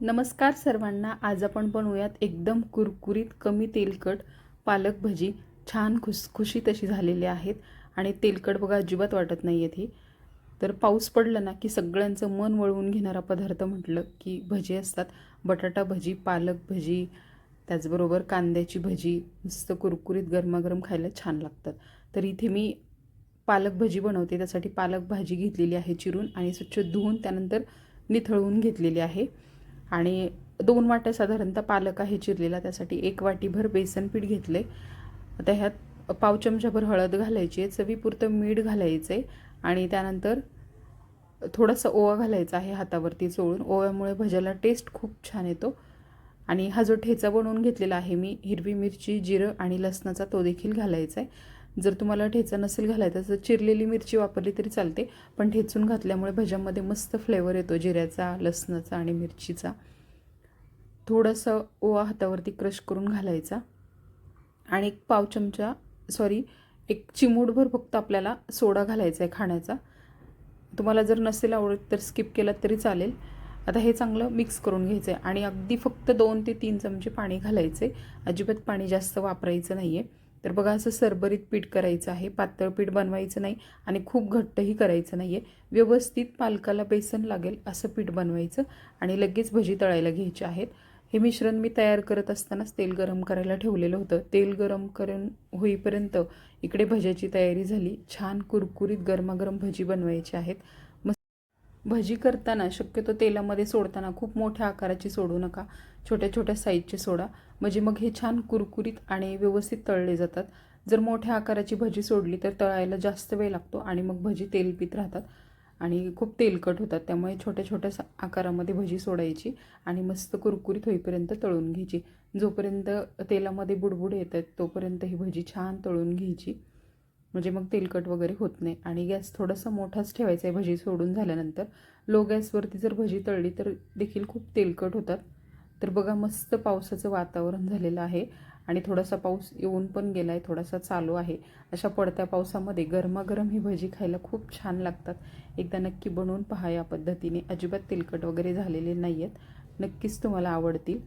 नमस्कार सर्वांना आज आपण बनवूयात एकदम कुरकुरीत कमी तेलकट पालक भजी. छान खुसखुशीत तशी झालेली आहेत आणि तेलकट बघा अजिबात वाटत नाही आहेत ही. तर पाऊस पडला ना की सगळ्यांचं मन वळवून घेणारा पदार्थ म्हटलं की भजी असतात. बटाटा भजी पालक भजी त्याचबरोबर कांद्याची भजी मस्त कुरकुरीत गरमागरम खायला छान लागतात. तर इथे मी पालक भजी बनवते त्यासाठी पालक भाजी घेतलेली आहे चिरून आणि स्वच्छ धुवून त्यानंतर निथळवून घेतलेली आहे. आणि दोन वाट्या साधारणतः पालक आहे चिरलेला त्यासाठी एक वाटीभर बेसन पीठ घेतले. आता ह्यात पाव चमचाभर हळद घालायची आहे चवीपुरतं मीठ घालायचं आहे आणि त्यानंतर थोडासा ओवा घालायचा आहे हातावरती चोळून. ओव्यामुळे भज्याला टेस्ट खूप छान येतो. आणि हा जो ठेचा बनवून घेतलेला आहे मी हिरवी मिरची जिरं आणि लसणाचा तो देखील घालायचा आहे जर तुम्हाला ठेचा नसेल घालायचा तर चिरलेली मिरची वापरली तरी चालते. पण ठेचून घातल्यामुळे भज्यामध्ये मस्त फ्लेवर येतो जिऱ्याचा लसणाचा आणि मिरचीचा. थोडंसं ओवा हातावरती क्रश करून घालायचा. आणि एक पाव चमचा सॉरी एक चिमूटभर फक्त आपल्याला सोडा घालायचा आहे खाण्याचा. तुम्हाला जर नसेल आवडत तर स्किप केलात तरी चालेल. आता हे चांगलं मिक्स करून घ्यायचं आहे आणि अगदी फक्त दोन ते तीन चमचे पाणी घालायचे अजिबात पाणी जास्त वापरायचं नाही आहे तर बघा असं सरबरीत पीठ करायचं आहे. पातळ पीठ बनवायचं नाही आणि खूप घट्टही करायचं नाही आहे व्यवस्थित पालकाला बेसन लागेल असं पीठ बनवायचं आणि लगेच भजी तळायला घ्यायची आहेत. हे मिश्रण मी तयार करत असतानाच तेल गरम करायला ठेवलेलं होतं. तेल गरम करून होईपर्यंत इकडे भज्याची तयारी झाली. छान कुरकुरीत गरमागरम भजी बनवायची आहेत. मस्त भजी करताना शक्यतो तेलामध्ये सोडताना खूप मोठ्या आकाराची सोडू नका. छोट्या छोट्या साईजचे सोडा. म्हणजे मग हे छान कुरकुरीत आणि व्यवस्थित तळले जातात. जर मोठ्या आकाराची भजी सोडली तर तळायला जास्त वेळ लागतो आणि मग भजी तेलपीत राहतात. आणि खूप तेलकट होतात. त्यामुळे छोट्या छोट्या आकारामध्ये भजी सोडायची आणि मस्त कुरकुरीत होईपर्यंत तळून घ्यायची. जोपर्यंत तेलामध्ये बुडबुड येत आहेत तोपर्यंत ही भजी छान तळून घ्यायची. म्हणजे मग तेलकट वगैरे होत नाही. आणि गॅस थोडासा मोठाच ठेवायचा आहे भजी सोडून झाल्यानंतर. लो गॅसवरती जर भजी तळली तर देखील खूप तेलकट होतात. तर बघा मस्त पावसाचं वातावरण झालेलं आहे. आणि थोडासा पाऊस येऊन पण गेला आहे थोडासा चालू आहे. अशा पडत्या पावसामध्ये गरमागरम ही भजी खायला खूप छान लागतात. एकदा नक्की बनवून पहा या पद्धतीने. अजिबात तेलकट वगैरे झालेले नाही आहेत नक्कीच तुम्हाला आवडतील.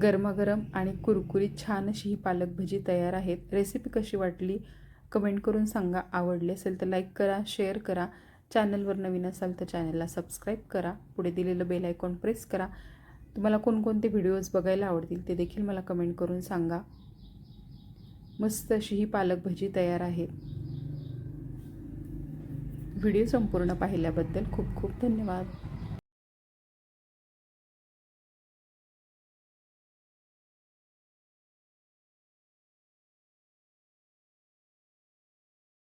गरमागरम आणि कुरकुरीत छान अशी ही पालक भजी तयार आहेत. रेसिपी कशी वाटली? कमेंट करून सांगा. आवडली असेल तर लाईक करा शेअर करा. चॅनलवर नवीन असाल तर चॅनलला सबस्क्राईब करा. पुढे दिलेलं बेल आयकॉन प्रेस करा. तुम्हाला कोणकोणते व्हिडिओज बघायला आवडतील ते देखील मला कमेंट करून सांगा. मस्त अशी ही पालक भजी तयार आहे. व्हिडिओ संपूर्ण पाहिल्याबद्दल खूप खूप धन्यवाद.